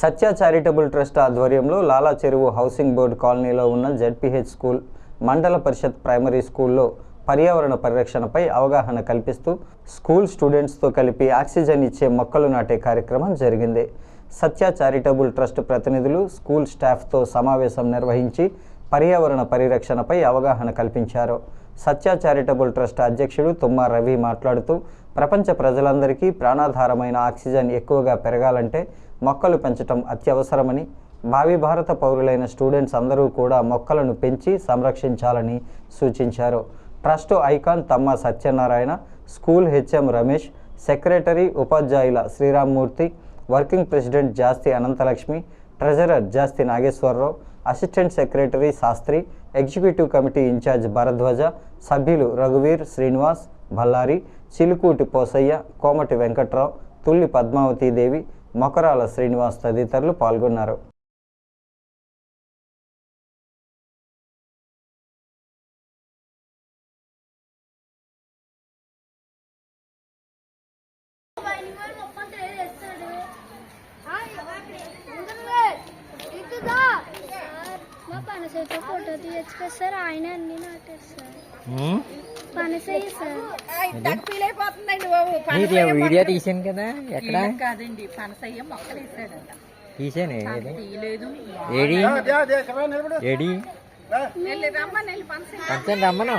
సత్య charitable trust ఆధ్వర్యంలో లాలా చెరువు housing board కాలనీలో ఉన్న జెడ్పీహెచ్ స్కూల్ మండల పరిషత్ ప్రైమరీ స్కూల్లో పర్యావరణ పరిరక్షణపై అవగాహన కల్పిస్తూ స్కూల్ స్టూడెంట్స్తో కలిపి ఆక్సిజన్ ఇచ్చే మొక్కలు నాటే కార్యక్రమం జరిగింది. సత్య చారిటబుల్ ట్రస్ట్ ప్రతినిధులు స్కూల్ స్టాఫ్తో సమావేశం నిర్వహించి పర్యావరణ పరిరక్షణపై అవగాహన కల్పించారు. సత్య చారిటబుల్ ట్రస్ట్ అధ్యక్షుడు తుమ్మా రవి మాట్లాడుతూ ప్రపంచ ప్రజలందరికీ ప్రాణాధారమైన ఆక్సిజన్ ఎక్కువగా పెరగాలంటే మొక్కలు పెంచటం అత్యవసరమని భావి భారత పౌరులైన స్టూడెంట్స్ అందరూ కూడా మొక్కలను పెంచి సంరక్షించాలని సూచించారు. Trust icon Thamma Satyanarayana school HM Ramesh secretary ఉపాధ్యాయుల Sriramamurthy working president Jasti Anantalakshmi treasurer Jasti Nageswararao assistant secretary Sastry executive committee in charge Bharadwaj సభ్యులు రఘువీర్ శ్రీనివాస్ భల్లారి చిలుకూటి పోసయ్య కోమటి వెంకట్రావు తుల్లి పద్మావతీదేవి మొకరాల శ్రీనివాస్ తదితరులు పాల్గొన్నారు. మా పనసైతే ఫోటో తీయచ్చు కదా సార్. ఆయన అన్ని నాటేస్తారు పనసయ్య సార్. ఫీల్ అయిపోతుందండి బాబు. వీడియో వీడియో తీసాను కదా? ఎక్కడ? కాదండి. పనసయ్య మొక్కలు వేసాడంట. తీసాను ఏడి? ఏడి? రమ్మను.